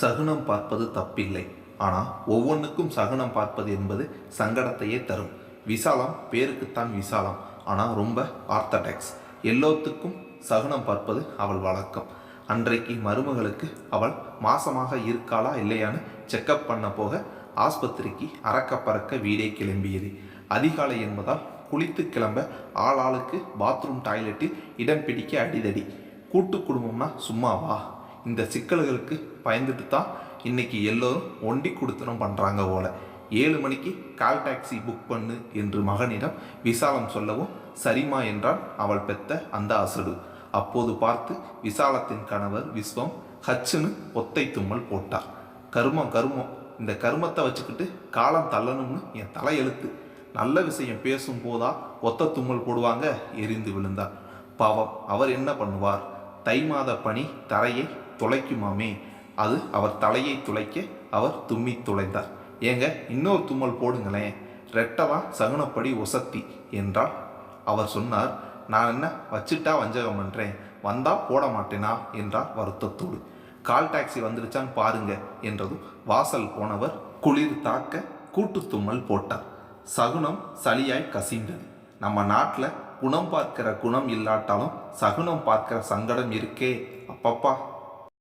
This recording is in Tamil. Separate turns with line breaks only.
சகுனம் பார்ப்பது தப்பில்லை. ஆனால் ஒவ்வொன்றுக்கும் சகுனம் பார்ப்பது என்பது சங்கடத்தையே தரும். விசாலம் பேருக்குத்தான் விசாலம். ஆனால் ரொம்ப ஆர்த்தடாக்ஸ் எல்லோத்துக்கும் சகுனம் பார்ப்பது அவள் வழக்கம். அன்றைக்கு மருமகளுக்கு அவள் மாசமாக இருக்காளா இல்லையான்னு செக்கப் பண்ண போக ஆஸ்பத்திரிக்கு அறக்க பறக்க வீடே கிளம்பியது. அதிகாலை என்பதால் குளித்து கிளம்ப ஆளாளுக்கு பாத்ரூம் டாய்லெட்டில் இடம் பிடிக்க அடிதடி. கூட்டு குடும்பம்னா சும்மாவா? இந்த சிக்கல்களுக்கு பயந்துட்டு தான் இன்னைக்கு எல்லோரும் ஒண்டி கொடுத்தனம் பண்ணுறாங்க போல. ஏழு மணிக்கு கால் டாக்ஸி புக் பண்ணு என்று மகனிடம் விசாலம் சொல்லவும் சரிமா என்றான் அவள் பெத்த அந்த அசடு. அப்போது பார்த்து விசாலத்தின் கணவர் விஸ்வம் ஹச்சுன்னு ஒத்தை தும்மல் போட்டார். கருமம் கருமம். இந்த கருமத்தை வச்சுக்கிட்டு காலம் தள்ளணும்னு என் தலையெழுத்து நல்ல விஷயம் பேசும் போதா ஒத்த தும்மல் போடுவாங்க எரிந்து விழுந்தார். பாவம் அவர் என்ன பண்ணுவார்? தை மாத பணி தரையை துளைக்குமாமே? அது அவர் தலையை துளைக்க அவர் தும்மி துளைந்தார். ஏங்க இன்னொரு தும்மல் போடுங்களேன். ரெட்டவா சகுனப்படி ஒசத்தி என்றால் அவர் சொன்னார் நான் என்ன வச்சுட்டா வஞ்சகம் பண்ணுறேன் வந்தால் போட மாட்டேனா என்றார் வருத்தத்தோடு. கால் டாக்ஸி வந்துருச்சான்னு பாருங்க என்றதும் வாசல் போனவர் குளிர் தாக்க கூட்டு தும்மல் போட்டார். சகுனம் சளியாய் கசிந்தது. நம்ம நாட்டில் குணம் பார்க்கிற குணம் இல்லாட்டாலும் சகுனம் பார்க்கிற சங்கடம் இருக்கே. அப்பப்பா.